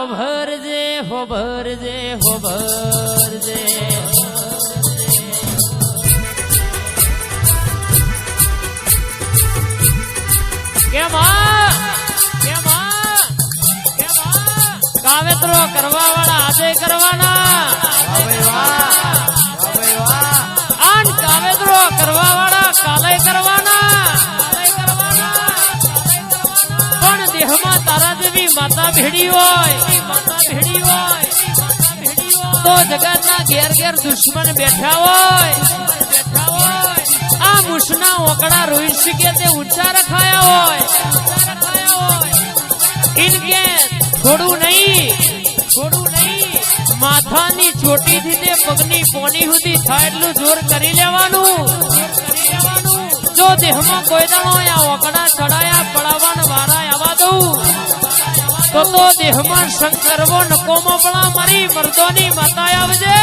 હોભરજે હોભરજે હોભરજે? કાવેતરો કરવા વાળા આજે કરવાના. કાવેતરો કરવા વાળા કાલે કરવાના. દેહમાં તારા જેવી માતા ભેડી હોય માતા ભેડી હોય તો જગતના ઘેર ઘેર દુશ્મન બેઠા હોય બેઠા હોય આ મુસના ઓકડા રોઈ શકે તે ઊંચા રખાયા હોય. ઇનકે થોડું નહીં થોડું નહીં, માથાની ચોટીથી તે પગની કોની સુધી થાય એટલું જોર કરી લેવાનું. જો દેહમાં કોઈ દાણો આ ઓકડા ચડાયા, પડાવવાના વારા આવવા દઉં તો તો દેહમાં શંકરવો નકોમો પડા મારી મર્દોની માતા આવજે.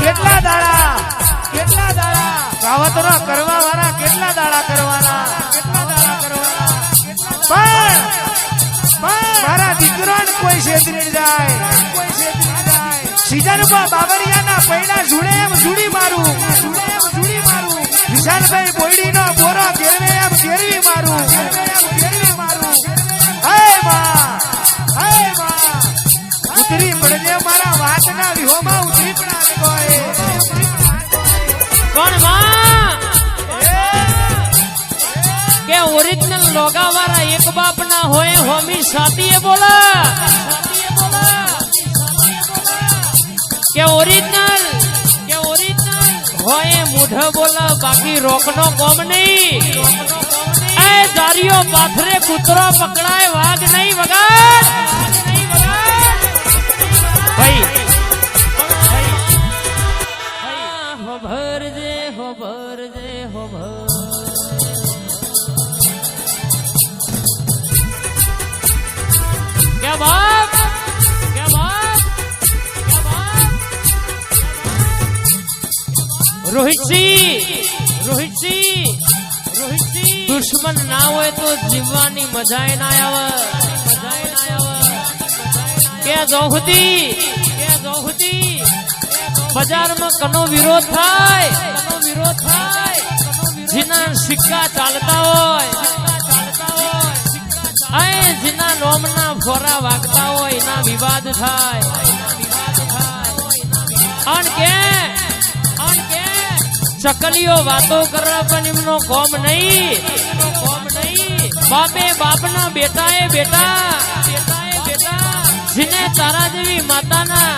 કેટલા દાડા કેટલા દાડા. કાવતરો કરવા વાળા કેટલા દાડા કરવાના? કેટલા દાડા કરવાના? પણ પણ મારા દીકરોને કોઈ છેતરી જાય. કોઈ છેતરી જાય સીઝનમાં બાબરિયાના પૈડા ઝૂડે એમ ઝૂડી મારું. ઝૂડે મારું વિશાલભાઈ બોયડીનો બોરો ઘેરવે એમ ઘેરવી મારું. ઘેરવી મારું હે માં હે માં. ઉતરી પડજે મારા વાતના વિહોમાં ઉતરી પડા કોઈ પણ માં? કે ઓરિજિનલ લોગા વાળા એક બાપ ના હોય હોમી સાતીએ બોલા? કે ઓરિજિનલ કે ઓરિજિનલ હોય મૂઢ બોલા, બાકી રોકનો કોમ નહીં. એ જારીઓ પાથરે કૂતરો પકડાય, વાઘ નહીં વગર ભાઈ. હોભરજે હોભરજે હોભર. કે બાપ? રોહિતસિંહ રોહિતસિંહ રોહિતસિંહ દુશ્મન ના હોય તો જીવવાની મજા મજા ના આવે. ક્યાં જોહદી ક્યાં જોહદી બજારમાં કનો વિરોધ થાય. કનો વિરોધ થાય જેના સિક્કા ચાલતા હોય. અય જેના નોમના ફોરા વાગતા હોય, એના વિવાદ થાય. અન કે ચકલીઓ વાતો કરવા પણ એમનો કોમ નહીં. બાપે બાપના બેટા એ બેટા. જીને તારા જેવી માતાના.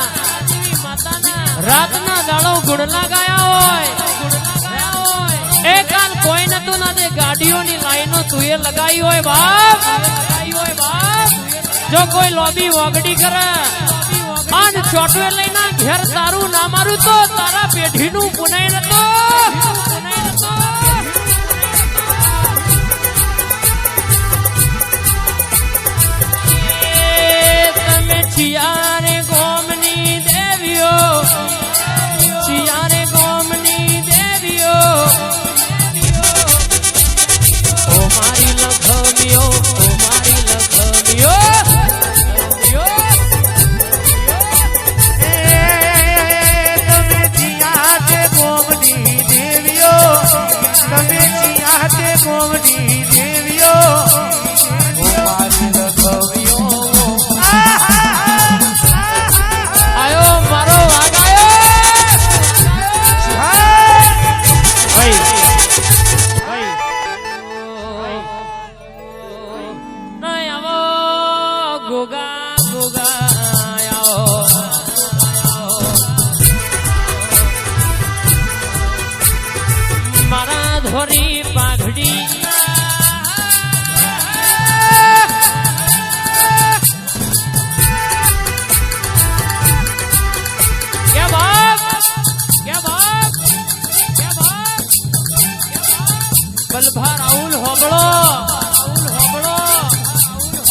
રાતના ગાળો ગુડલા ગયા હોય. એ કાલ કોઈ નતું ના દે ગાડીઓની લાઈનો તુએ લગાવી હોય બાપ. જો કોઈ લોબી વગડી કરે. આન ચોટવે લઈને ઘેર તારું ના મારું તો તારા પેઢીનું પુનાય નતો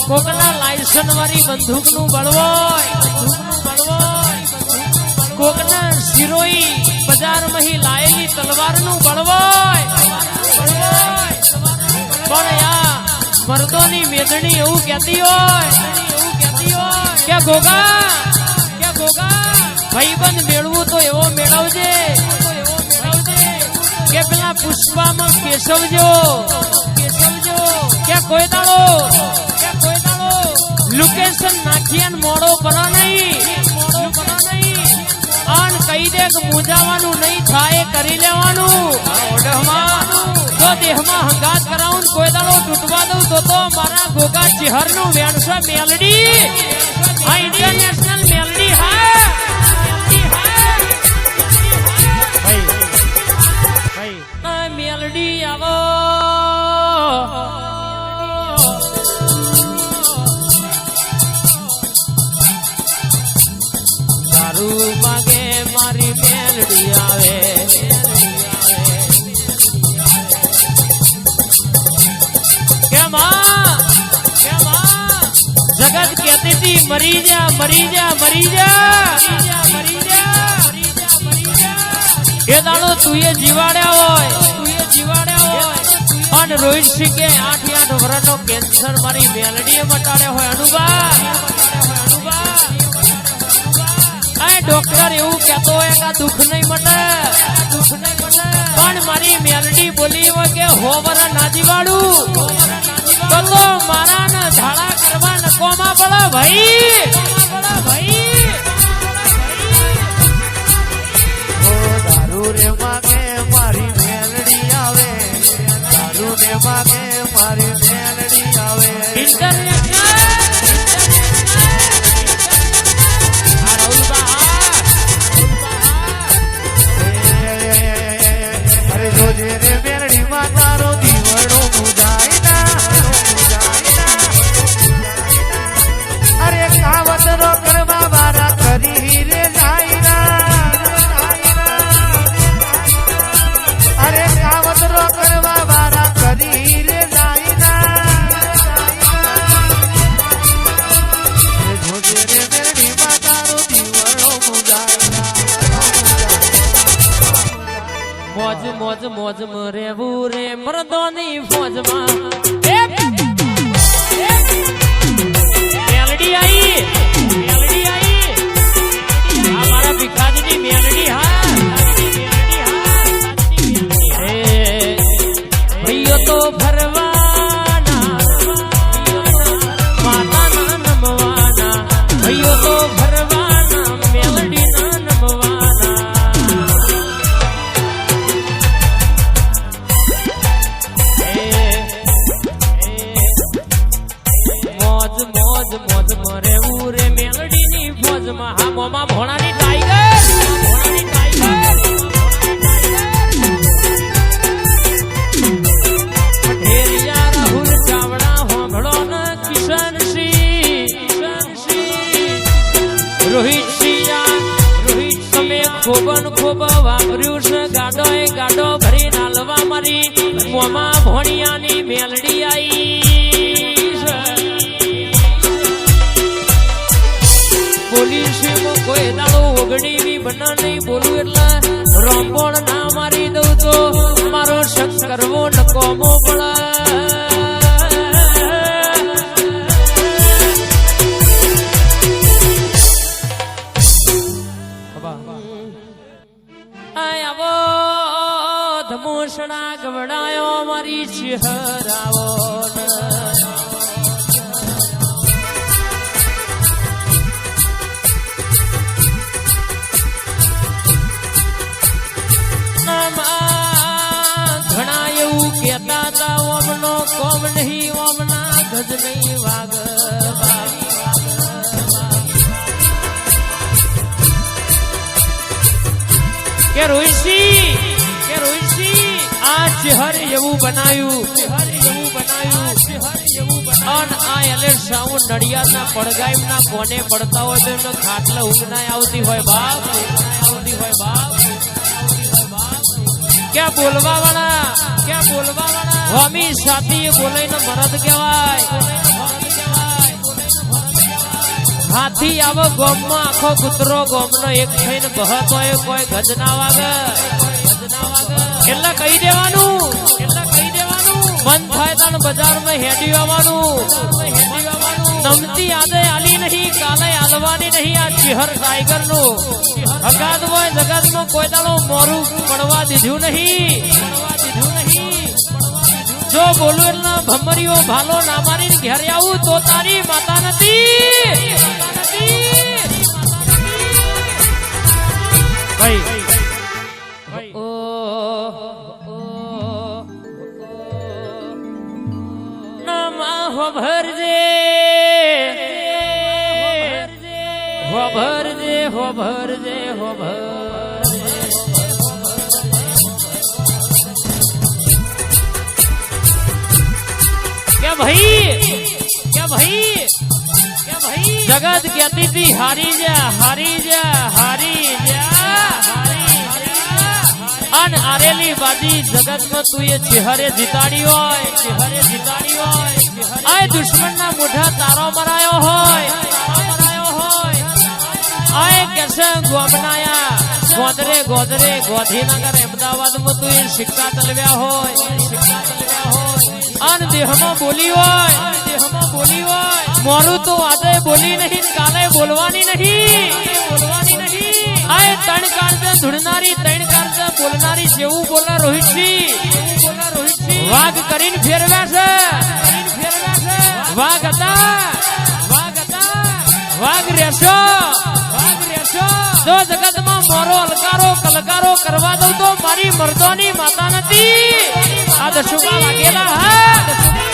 કોકના લાયસન વાળી બંદૂકનું બળવોય કોકના શિરોઈ બજાર મહી લાયેલી તલવારનું બળવોય બળવોય આ યાર વેદણી એવું કહેતી હોય એવું કહેતી હોય કે, ગોગા કે, ગોગા, ભાઈબંધ મેળવું તો એવો મેળવજે. કે, પેલા પુષ્પામાં કેશવજો. કેશવજો કે કોઈ દાડો કે કોઈ દાડો લોકેશન નાખી મોડો પરા નહીં કહી દે કે મૂંઝાવાનું નહીં થાય, કરી લેવાનું. જો દેહમાં હંગાત કરાવું, કોઈ દાડો તૂટવા દઉં તો તો મારા ગોગા ચિહરનું વેણસો મેલડી. આ ઇન્ટરનેશનલ જગત કહેતી હતી મરી જા મરી જા મરી જા એ દાડો તુએ જીવાડ્યા હોય તુએ જીવાડ્યા હોય. અને રોહિત સિંહ આઠ આઠ વર્ષનો કેન્સર મારી મેલડીએ મટાડ્યો હોય, અનુભા. આ ડોક્ટર એવું કહેતો હોય કે દુઃખ નહીં મટે. દુઃખ નહીં મટે પણ મારી મેલડી બોલી હોય કે, હો વર ના જીવાડું. તો તો મારા ને ઝાડા કરવા નકોમાં પડે ભાઈ. ભાઈ દારૂ રે માગે મારી મેલડી આવે. દારૂ રે માગે મારી મેલડી મોજ મોજ રહેવું રે મરદોની ફોજમાં ધમોસણા ગવડાયો મારી ચિહરાવો ઘણા એવું કેતા હતા, ઓમનો કોમ નહીં, ઓમના ગજ નહીં વાગ કે કે આ એવું બનાવ્યું ચહેર એવું બનાવ્યું ચહેર એવું બનાવ્યું આ એલર્ટ સાઉન્ડ નડિયાદના પડગામના કોને પડતા હોય તો એમનો ખાટલા ના આવતી હોય બાપ. આવતી હોય બાપ ક્યાં બોલવા વાળા ક્યાં બોલવા વાળા હોમી સાથી બોલાઈને મરદ કહેવાય. હાથી આવો ગોમમાં, આખો કૂતરો ગોમનો એક થઈને બહત કોઈ ગજ ના વાગે. એટલે કહી દેવાનું. એટલે કહી દેવાનું મન થાય તાણ બજારમાં હેડી આવવાનું. નમતી આજે આલી નહીં, કાલે આલવાની નહીં આ ચિહર ટાઈગરનું હગાત હોય જગતમાં કોઈ દાડો મોરું પડવા દીધું નહીં. જો બોલું એટલે ભમરીઓ ભાલો ના મારી ઘેરે આવું તો તારી માતા નથી. ભાઈ હો ભરજે હો ભરજે હો ભરજે હો ભરજે क्या भाई क्या भाई क्या भाई जगत कहती थी हारी जा हारी जा हारी जा हारी जा અન આરેલી બાજી જગત માં તું એ ચેહરે જીતાડી હોય ચેહરે જીતાડી હોય આ દુશ્મન ના મોઢા તારો મરાયો હોય. તારો મરાયો હોય આય કેસે ગોમનાયા ગોદરે ગોદરે ગોધીનગર અમદાવાદમાં તું એ સિક્કા તલવ્યા હોય. સિક્કા તલવ્યા હોય અન દેહમાં બોલી હોય. દેહમાં બોલી હોય મોરું તો આજે બોલી નહીં કાલે બોલવાની નહીં. બોલવાની નહીં આય ત્રણ કાળજે ધૂળનારી ત્રણ કાળજે બોલનારી જેવું બોલા રોહિતસિંહ બોલા રોહિતસિંહ વાઘ કરીને ફેરવ્યા છે. રહેશો? જો જગતમાં મારો અલકારો કલકારો કરવા દઉં તો મારી મર્દોની માતા નથી. આ દશુકા લાગેલા હા.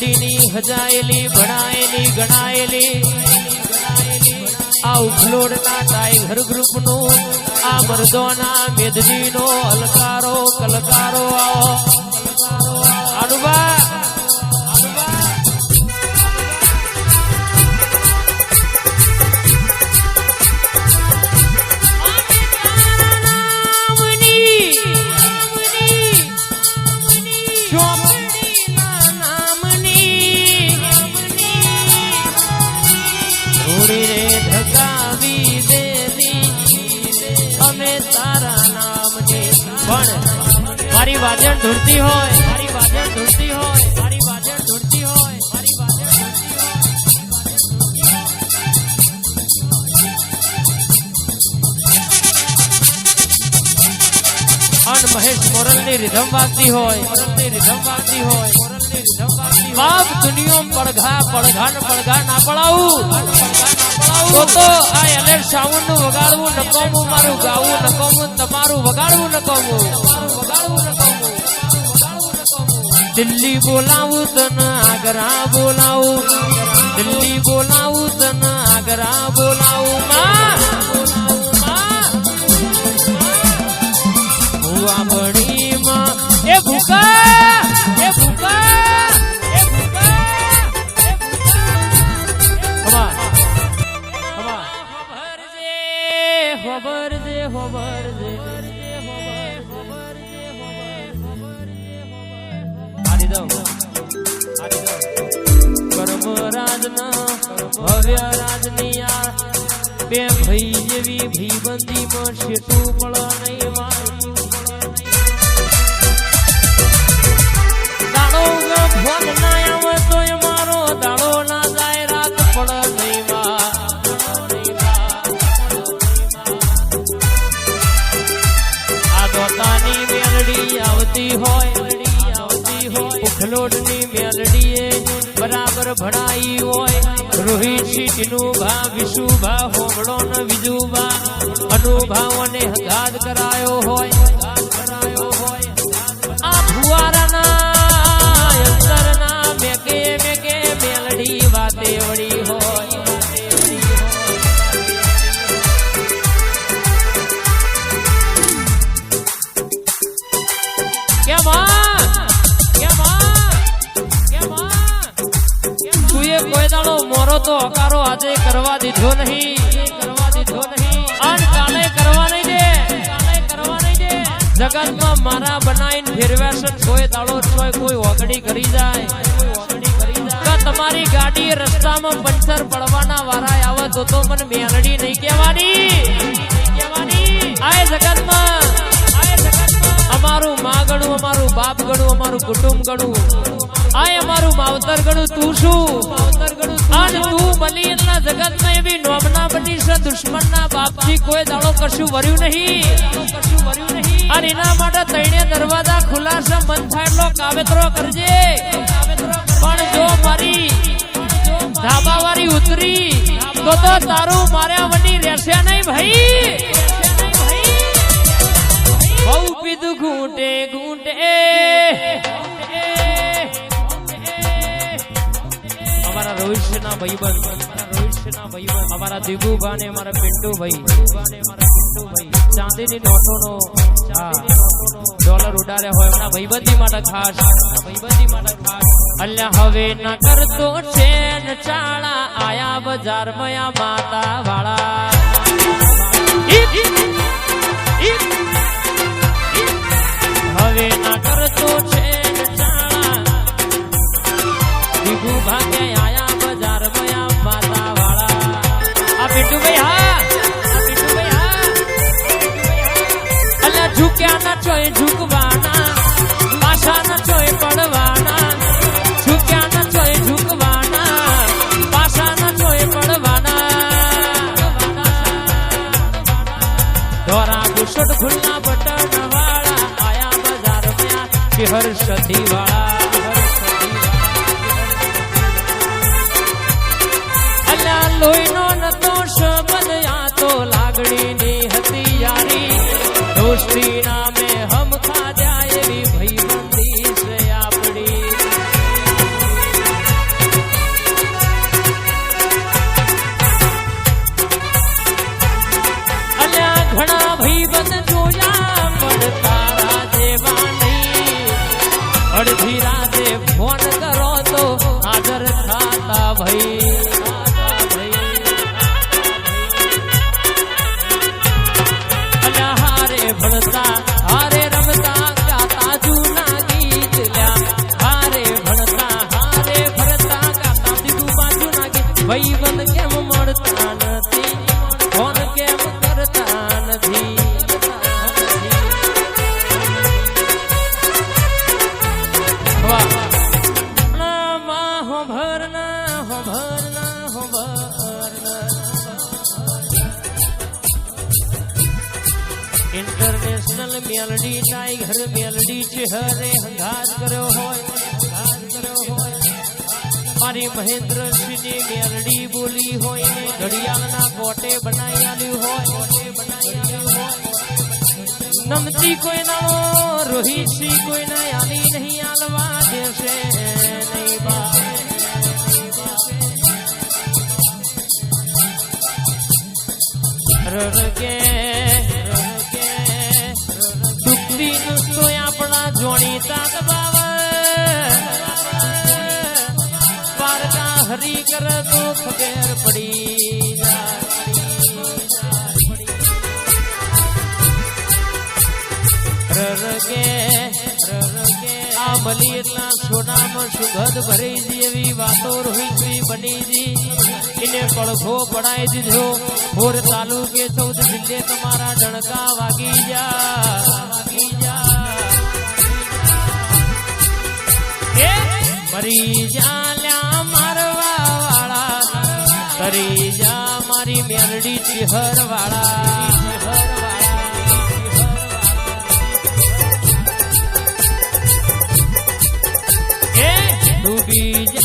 ટાઈગર હજાયેલી ભણાયેલી ગણાયેલી. આ ઉફલોડના ટાઈગર ગ્રુપનું, આ મર્દોના મેદનીનો અલકારો, કલકારો આવો. આડુબા! મારી વાજણ ધૂળતી હોય, મારી વાજણ ધૂળતી હોય, મારી મહેશ મોરલની રીધમ વાગતી હોય મોરલની વાગતી હોય મોરલની રીધમ વાગતી બાપ દુનિયો પડઘા પડઘા ને પડઘા ના પડાવું. તો તો આ એલર્ટ સાઉન્ડનું વગાડવું નકોમું મારું ગાવું નકોમું તમારું વગાડવું નકોમું દિલ્હી બોલાવું તને આગરા બોલાવું દિલ્હી બોલાવું તને આગરા બોલાવું માં ભૂકા કર્મ ભવ્ય રાજની બે ભાઈ જેવી ભીબંધીમાં છેટું પડ નહીં મારું ભણાઈ હોય રોહિત સીટીનું ભા વિશુભા હોમળો ને વિજુભા અનુભાવને હગાદ કરાયો હોય. આજે કરવા દીધો નહીં. કરવા દીધો મારા બનાવીને ફેરવેશન કોઈ દાડો કોઈ કોઈ ઓગડી કરી જાય. તમારી ગાડી રસ્તામાં પંચર પડવાના વારા આવે તો તો મને મેલડી નહીં કહેવાની. આય આય જગતમાં. અમારું માં ગણું, અમારું બાપ ગણું, અમારું કુટુંબ ગણું. આય અમારું માવતર ગણું તું શું આજ તું બની એટલા જગતમાં એવી નોમના બની છે દુશ્મનના બાપથી કોઈ દાડો કશું વર્યું નહીં. અને એના માટે તૈણે દરવાજા ખુલા છે મન થાય એટલો કાવેતરો કરજે. પણ જો મારી ધાબા વાળી ઉતરી, તો તો તારું માર્યા વની રહેશે નહીં ભાઈ. ભાઈબંધ રોહિતના ભાઈબંધ અમારા દિગુભા ને અમારા પિન્ટુભાઈ. ચાંદીની નોટોનો ડોલર ઉડાડ્યા હોય એમના ભાઈબંધી માટે ખાસ. ભાઈબંધી માટે ખાસ અલ્યા હવે ન કરતો છે ચાળા, આયા બજાર મયા માતા વાળા હવે ન કરતો છે ચાળા. વિભુ ભાગે પિન્ટુભાઈ હા પિન્ટુભાઈ હા અલ્યા ઝુક્યા ના ચોય ઝુકવાના પાછા ના ચોય પડવાના ઝુક્યા ના ચોય ઝુકવાના પાછા ના ચોય પડવાના. ધોરા બુશટ ખુલ્લા બટન વાળા આયા બજારમાં શિહર સધી હારે ભણતા હારે મહેન્દ્રસિંહની મેરડી બોલી હોય ને ઘડિયાળના કોટે બનાવી આલ્યું હોય, નમતી કોઈ નાનો રોહિતસિંહ કોઈ ના આલી નહીં આલવા દેશે નહીં બા. રરગે રરગે દુખતી નુસ્તો આપણા જોણીતા દબાવ હરી કર તો ખબેર પડી રરગે રરગે આ સોનામાં સુગંધ ભરી જેવી વાતો રોહિતવી બની દી એને પડઘો બનાવી દીધો હોર તાલુકે ચૌદ જિલ્લે તમારા ડણકા વાગી જા વાગી જા મરી વાળા કરી જા મારી મેરડી ચિહર વાળા ડૂબી જા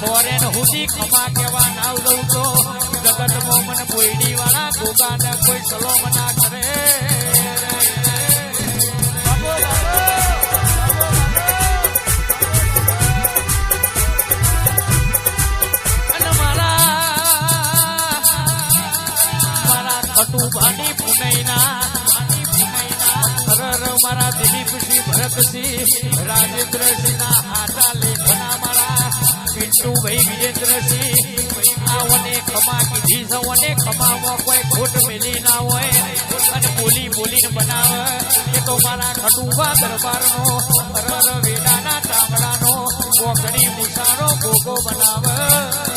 ફોરેન હુડી ખમા કેવા નાવ દઉં તો. જગતમાં મને બોયડી વાળા ગોગાને કોઈ સલો મના કરે. ખટુભાની પુનૈના મારા દિલીપસિંહ ભરતસિંહ રાજેન્દ્રસિંહ ના હાટા લેખના મારા. પિન્ટુભાઈ વિજેન્દ્રસિંહ આવને ખમા કીધી સૌને ખમામાં કોઈ ખોટ મેલી ના હોય. અને બોલી બોલીને બનાવે. એ તો મારા ખટુભા દરબારનો હરર વેડાના ચામડાનો કોકડી મુસારો ગોગો બનાવે.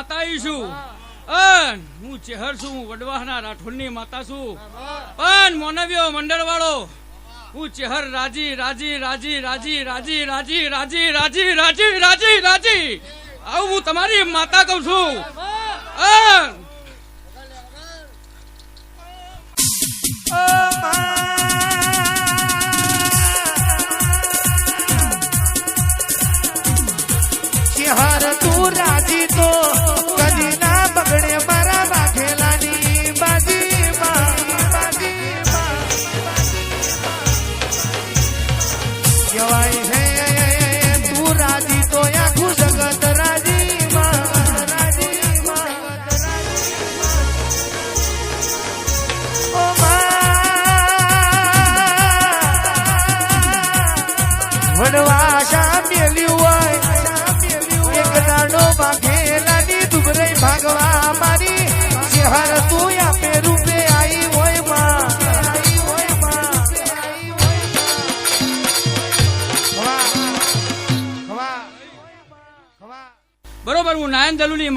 માતા છું અન હું ચેહર છું હું વડવાહના રાઠોડની માતા છું પણ મોનવ્યો મંડળ વાળો હું ચેહર રાજી રાજી રાજી રાજી રાજી રાજી રાજી રાજી રાજી રાજી રાજી આવું હું તમારી માતા કહું છું અન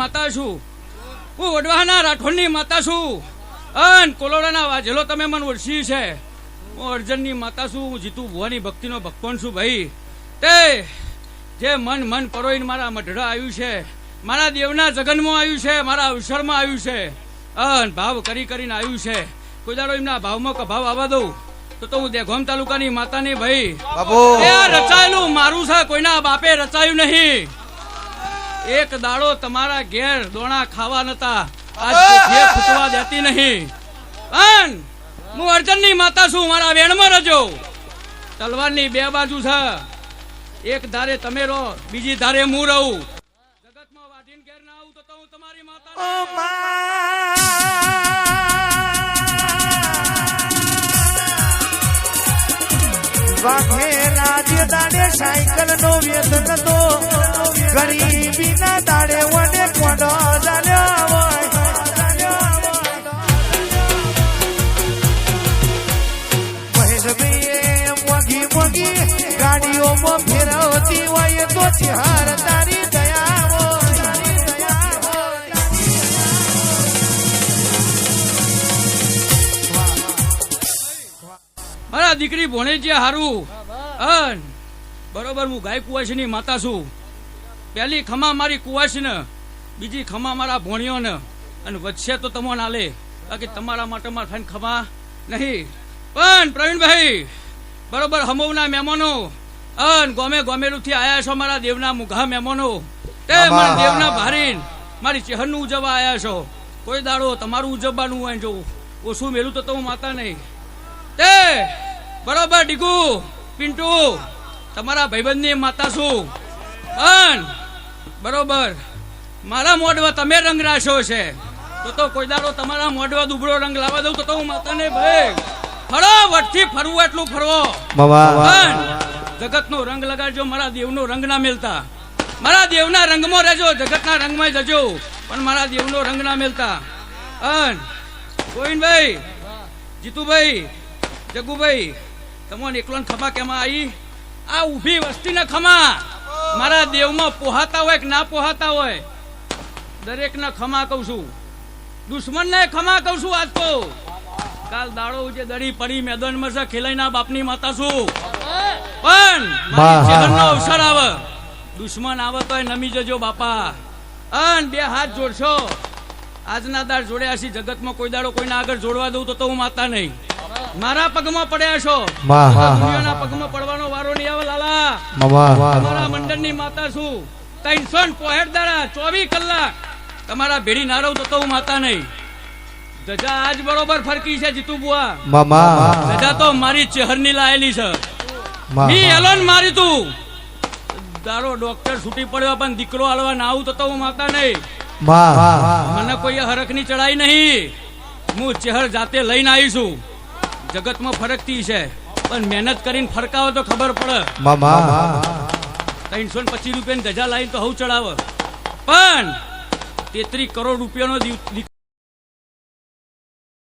માતા છું. હું વડવાના રાઠોડની માતા છું. અન કોલોડાના વાજેલો તમે મને ઓળખી છે. હું અર્જનની માતા છું હું જીતુ ભુવાની ભક્તિનો ભગવાન છું ભાઈ. તે જે મન મન પરોઈને મારા મઢડા આવ્યું છે મારા દેવના જગનમાં આવ્યું છે મારા અવસરમાં આવ્યું છે. અન ભાવ કરી કરીને આવ્યું છે. કોઈ દાડો એમના ભાવમાં કભાવ આવવા દઉં તો તો હું દેખોમ તાલુકાની માતાની ભાઈ. બાપુ. રચાયેલું મારું છે કોઈના બાપે રચાયું નહીં. એક દાડો તમારા ઘેર દોણા ખાવા નતા. આજ ફૂટવા દેતી નહીં. પણ હું અર્જનની માતા છું મારા વેણમાં રજો. તલવારની બે બાજુ છે. એક ધારે તમે રહો બીજી ધારે હું રહું. જગતમાં વાઢીને ઘેર ના આવું તો હું તમારી માતા વાઘે રાજ્ય દાડે સાયકલ નો વ્યસન તો ગરીબી ના દાડે વડે કોડો ચાલ્યો હોય. તો ચાર તારી દયા દીકરી ભણે છે હારું. અન. બરોબર હું ગાય કુવાસીની માતા છું. પહેલી ખમા મારી કુવાસી ને બીજી ખમા મારા ભોણીઓ ને અને વચ્ચે તો તમો ના લે બાકી તમારા માટે મારા ફાઈન ખમા નહીં. પણ પ્રવીણભાઈ બરોબર હમવના મહેમાનો. અન ગોમે ગોમેલુથી આયા છો મારા દેવના મુઘા મહેમાનો. તે મારા દેવના ભારીન મારી ચહેરનું ઉજવવા આયા છો. કોઈ દાડો તમારું ઉજવવાનું હોય જો. ઓછું મેલું તો તો હું માતા નહીં. તે બરોબર ડીકુ પિન્ટુ તમારા ભાઈબંધની માતા છું. પણ બરોબર મારા મોઢવા તમે રંગ રાખ્યો છે. તો તો કોઈ દાડો તમારા મોઢવા દુબળો રંગ લાવવા દઉં તો તો હું માતાને ભાઈ. ફરો વટથી ફરવું એટલું ફરવો. પણ જગતનો રંગ લગાડજો મારા દેવનો રંગ ના મેલતા. મારા દેવના રંગમાં રહેજો જગતના રંગમાં જજો પણ મારા દેવનો રંગ ના મેલતા. અન ગોવિંદભાઈ જીતુભાઈ જગુભાઈ તમને એકલોન ખમા કેમાં આવી આ ઊભી વસ્તીના ખમા મારા દેવમાં પોહાતા હોય કે ના પોહાતા હોય? દરેકને ખમા કહું છું. દુશ્મનને ખમા કહું છું આજ તો. કાલ દાડો જે દડી પડી મેદાનમાં છે ખેલાઈના બાપની માતા છું. પણ જીવનનો અવસર આવે. દુશ્મન આવે તો નમી જજો બાપા. અન બે હાથ જોડશો. આજના દાડ જોડ્યા છે જગતમાં કોઈ દાડો કોઈના આગળ જોડવા દઉં તો તો હું માતા નહીં. મારા પગમાં પડ્યા છો. દુનિયાના પગમાં પડવાનો વારો નહીં આવે લાલા. તમારા મંડળની માતા છું. ત્રણસો ને પોહેઠ દાડા ચોવીસ કલાક. તમારા ભેડી ના રહું તો હું માતા નહીં. ધજા આજ બરોબર ફરકી છે જીતુ બુઆ. ધજા તો મારી ચહેરની લાયેલી છે. મી એલોન મારી તું. દારો ડોક્ટર છૂટી પડ્યો પણ દીકરો હાલવા ના આવું તો તો હું માતા નહીં. મને કોઈ હરખની ચડાઈ નહીં. હું ચહેર જાતે લઈને આવીશું જગતમાં ફરકતી છે. પણ મહેનત કરીને ફરકાવો તો ખબર પડે. ત્રણસો ને પચીસ રૂપિયાની ધજા લાવીને તો હવ ચડાવે. પણ તેત્રીસ કરોડ રૂપિયાનો